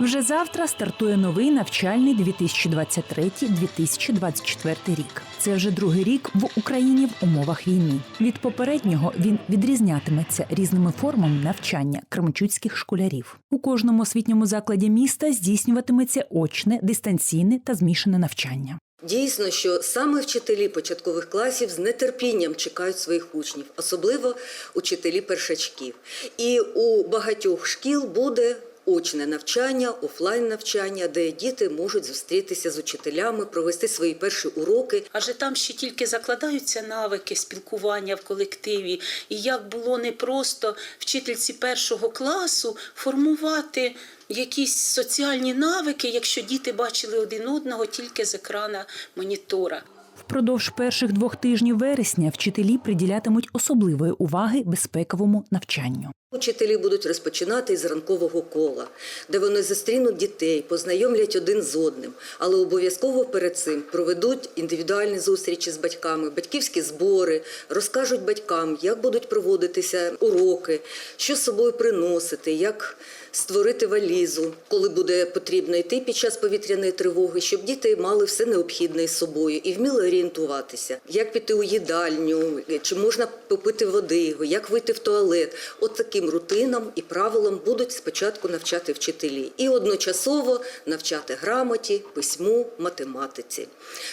Вже завтра стартує новий навчальний 2023-2024 рік. Це вже другий рік в Україні в умовах війни. Від попереднього він відрізнятиметься різними формами навчання кременчуцьких школярів. У кожному освітньому закладі міста здійснюватиметься очне, дистанційне та змішане навчання. Дійсно, що саме вчителі початкових класів з нетерпінням чекають своїх учнів, особливо учителі першачків. І у багатьох шкіл буде очне навчання, офлайн навчання, де діти можуть зустрітися з учителями, провести свої перші уроки. Адже там ще тільки закладаються навики спілкування в колективі. І як було непросто вчительці першого класу формувати якісь соціальні навики, якщо діти бачили один одного тільки з екрана монітора. Впродовж перших двох тижнів вересня вчителі приділятимуть особливої уваги безпековому навчанню. Учителі будуть розпочинати з ранкового кола, де вони зустрінуть дітей, познайомлять один з одним, але обов'язково перед цим проведуть індивідуальні зустрічі з батьками, батьківські збори, розкажуть батькам, як будуть проводитися уроки, що з собою приносити, як створити валізу, коли буде потрібно йти під час повітряної тривоги, щоб діти мали все необхідне із собою і вміли орієнтуватися, як піти у їдальню, чи можна попити води, як вийти в туалет. От таким рутинам і правилам будуть спочатку навчати вчителі і одночасово навчати грамоті, письму, математиці.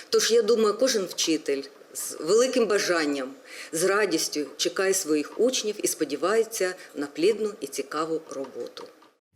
Тож я думаю, кожен вчитель. З великим бажанням, з радістю чекає своїх учнів і сподівається на плідну і цікаву роботу.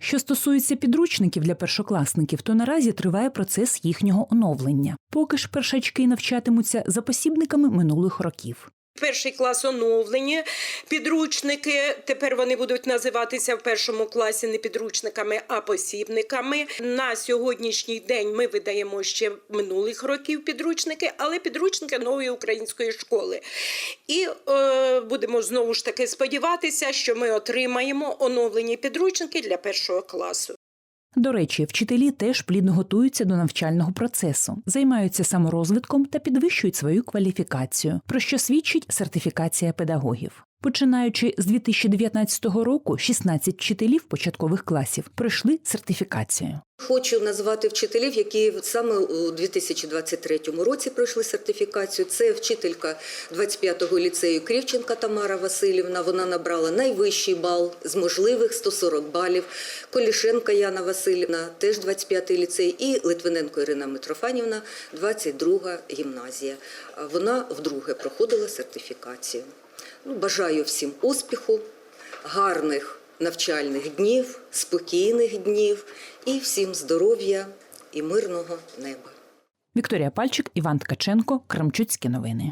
Що стосується підручників для першокласників, то наразі триває процес їхнього оновлення. Поки ж першачки навчатимуться за посібниками минулих років. Перший клас оновлені підручники. Тепер вони будуть називатися в першому класі не підручниками, а посібниками. На сьогоднішній день ми видаємо ще минулих років підручники, але підручники нової української школи. І е, будемо знову ж таки сподіватися, що ми отримаємо оновлені підручники для першого класу. До речі, вчителі теж плідно готуються до навчального процесу, займаються саморозвитком та підвищують свою кваліфікацію, про що свідчить сертифікація педагогів. Починаючи з 2019 року, 16 вчителів початкових класів пройшли сертифікацію. Хочу назвати вчителів, які саме у 2023 році пройшли сертифікацію. Це вчителька 25-го ліцею Крівченка Тамара Васильівна. Вона набрала найвищий бал з можливих 140 балів. Колішенка Яна Васильівна, теж 25-й ліцей, і Литвиненко Ірина Митрофанівна, 22-га гімназія. Вона вдруге проходила сертифікацію. Ну, бажаю всім успіху, гарних навчальних днів, спокійних днів і всім здоров'я і мирного неба. Вікторія Пальчик, Іван Ткаченко, Крамчуцькі новини.